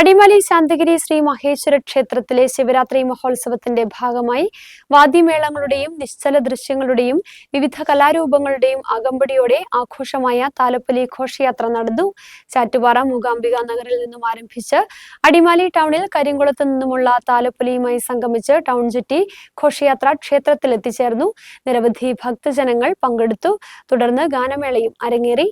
അടിമാലി ശാന്തഗിരി ശ്രീ മഹേശ്വര ക്ഷേത്രത്തിലെ ശിവരാത്രി മഹോത്സവത്തിന്റെ ഭാഗമായി വാദ്യമേളങ്ങളുടെയും നിശ്ചല ദൃശ്യങ്ങളുടെയും വിവിധ കലാരൂപങ്ങളുടെയും അകമ്പടിയോടെ ആഘോഷമായ താലപ്പൊലി ഘോഷയാത്ര നടന്നു. ചാറ്റുപാറ മൂകാംബിക നഗറിൽ നിന്നും ആരംഭിച്ച് അടിമാലി ടൗണിൽ കരിങ്കുളത്ത് നിന്നുമുള്ള താലപ്പൊലിയുമായി സംഗമിച്ച് ടൗൺ ചുറ്റി ഘോഷയാത്ര ക്ഷേത്രത്തിൽ എത്തിച്ചേർന്നു. നിരവധി ഭക്തജനങ്ങൾ പങ്കെടുത്തു. തുടർന്ന് ഗാനമേളയും അരങ്ങേറി.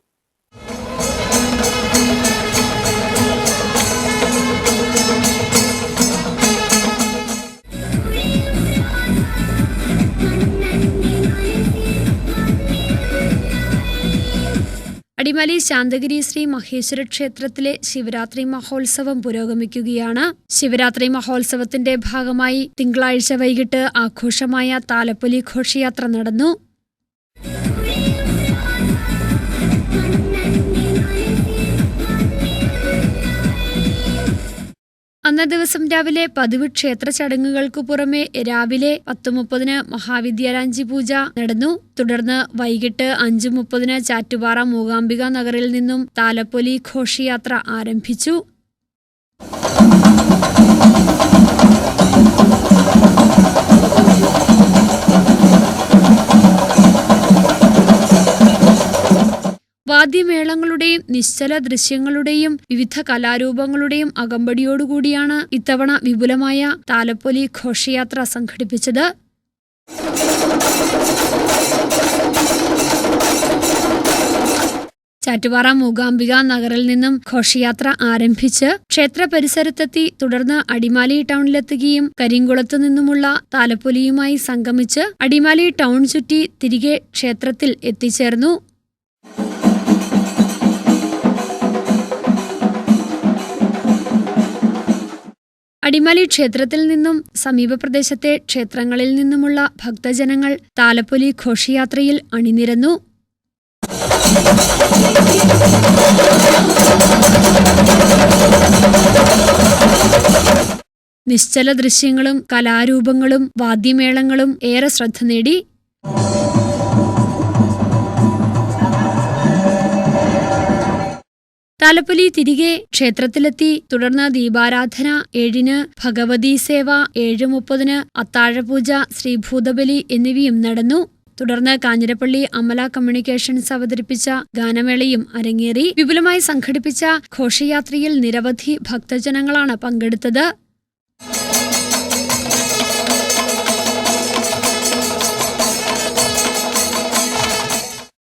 അടിമാലി ശാന്തഗിരി ശ്രീ മഹേശ്വര ക്ഷേത്രത്തിലെ ശിവരാത്രി മഹോത്സവം പുരോഗമിക്കുകയാണ്. ശിവരാത്രി മഹോത്സവത്തിന്റെ ഭാഗമായി തിങ്കളാഴ്ച വൈകിട്ട് ആഘോഷമായ താലപ്പൊലി ഘോഷയാത്ര നടന്നു. അന്ന ദിവസം രാവിലെ പതിവ് ക്ഷേത്ര ചടങ്ങുകൾക്കു പുറമെ രാവിലെ പത്ത് മുപ്പതിന് മഹാവിദ്യാരാഞ്ചി പൂജ നടന്നു. തുടർന്ന് വൈകിട്ട് അഞ്ചു മുപ്പതിന് ചാറ്റുപാറ മൂകാംബിക നഗറിൽ നിന്നും താലപ്പൊലി ഘോഷയാത്ര ആരംഭിച്ചു. വാദ്യമേളങ്ങളുടെയും നിശ്ചല ദൃശ്യങ്ങളുടെയും വിവിധ കലാരൂപങ്ങളുടെയും അകമ്പടിയോടുകൂടിയാണ് ഇത്തവണ വിപുലമായ താലപ്പൊലി ഘോഷയാത്ര സംഘടിപ്പിച്ചത്. ചാറ്റുപാറ മൂകാംബിക നഗറിൽ നിന്നും ഘോഷയാത്ര ആരംഭിച്ച് ക്ഷേത്ര പരിസരത്തെത്തി തുടർന്ന് അടിമാലി ടൗണിലെത്തുകയും കരിങ്കുളത്തു നിന്നുമുള്ള താലപ്പൊലിയുമായി സംഗമിച്ച് അടിമാലി ടൗൺ ചുറ്റി തിരികെ ക്ഷേത്രത്തിൽ എത്തിച്ചേർന്നു. അടിമാലി ക്ഷേത്രത്തിൽ നിന്നും സമീപപ്രദേശത്തെ ക്ഷേത്രങ്ങളിൽ നിന്നുമുള്ള ഭക്തജനങ്ങൾ താലപ്പൊലി ഘോഷയാത്രയിൽ അണിനിരന്നു. നിശ്ചല ദൃശ്യങ്ങളും കലാരൂപങ്ങളും വാദ്യമേളങ്ങളും ഏറെ ശ്രദ്ധ നേടി. താലപ്പൊലി തിരികെ ക്ഷേത്രത്തിലെത്തി. തുടർന്ന് ദീപാരാധന ഏഴിന് ഭഗവതി സേവ ഏഴ് മുപ്പതിന് അത്താഴപൂജ ശ്രീഭൂതബലി എന്നിവയും നടന്നു. തുടർന്ന് കാഞ്ഞിരപ്പള്ളി അമല കമ്മ്യൂണിക്കേഷൻസ് അവതരിപ്പിച്ച ഗാനമേളയും അരങ്ങേറി. വിപുലമായി സംഘടിപ്പിച്ച ഘോഷയാത്രയിൽ നിരവധി ഭക്തജനങ്ങളാണ് പങ്കെടുത്തത്.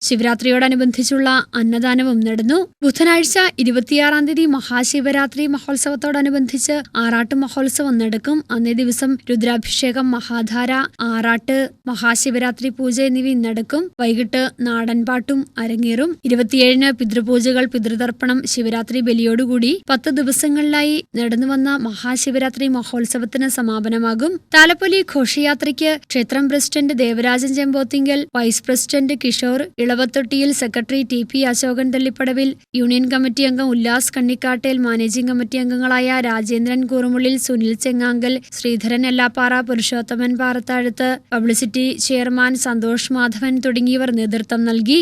ശിവരാത്രിയോടനുബന്ധിച്ചുള്ള അന്നദാനവും നടന്നു. ബുധനാഴ്ച ഇരുപത്തിയാറാം തീയതി മഹാശിവരാത്രി മഹോത്സവത്തോടനുബന്ധിച്ച് ആറാട്ട് മഹോത്സവം നടക്കും. അന്നേ ദിവസം രുദ്രാഭിഷേകം മഹാധാര ആറാട്ട് മഹാശിവരാത്രി പൂജ എന്നിവയും നടക്കും. വൈകിട്ട് നാടൻപാട്ടും അരങ്ങേറും. ഇരുപത്തിയേഴിന് പിതൃപൂജകൾ പിതൃതർപ്പണം ശിവരാത്രി ബലിയോടുകൂടി പത്ത് ദിവസങ്ങളിലായി നടന്നുവന്ന മഹാശിവരാത്രി മഹോത്സവത്തിന് സമാപനമാകും. താലപ്പൊലി ഘോഷയാത്രയ്ക്ക് ക്ഷേത്രം president Devarajan Chempothinkal vice president Kishore Elavathottiyil secretary T P Ashokan Thallippadavil union committee അംഗം ഉല്ലാസ് കണ്ണിക്കാട്ടേൽ മാനേജിംഗ് കമ്മിറ്റി അംഗങ്ങളായ രാജേന്ദ്രൻ കൂറുമുള്ളിൽ സുനിൽ ചെങ്ങാങ്കൽ ശ്രീധരൻ എല്ലാപ്പാറ പുരുഷോത്തമൻ പാറത്താഴത്ത് പബ്ലിസിറ്റി ചെയർമാൻ സന്തോഷ് മാധവൻ തുടങ്ങിയവർ നേതൃത്വം നൽകി.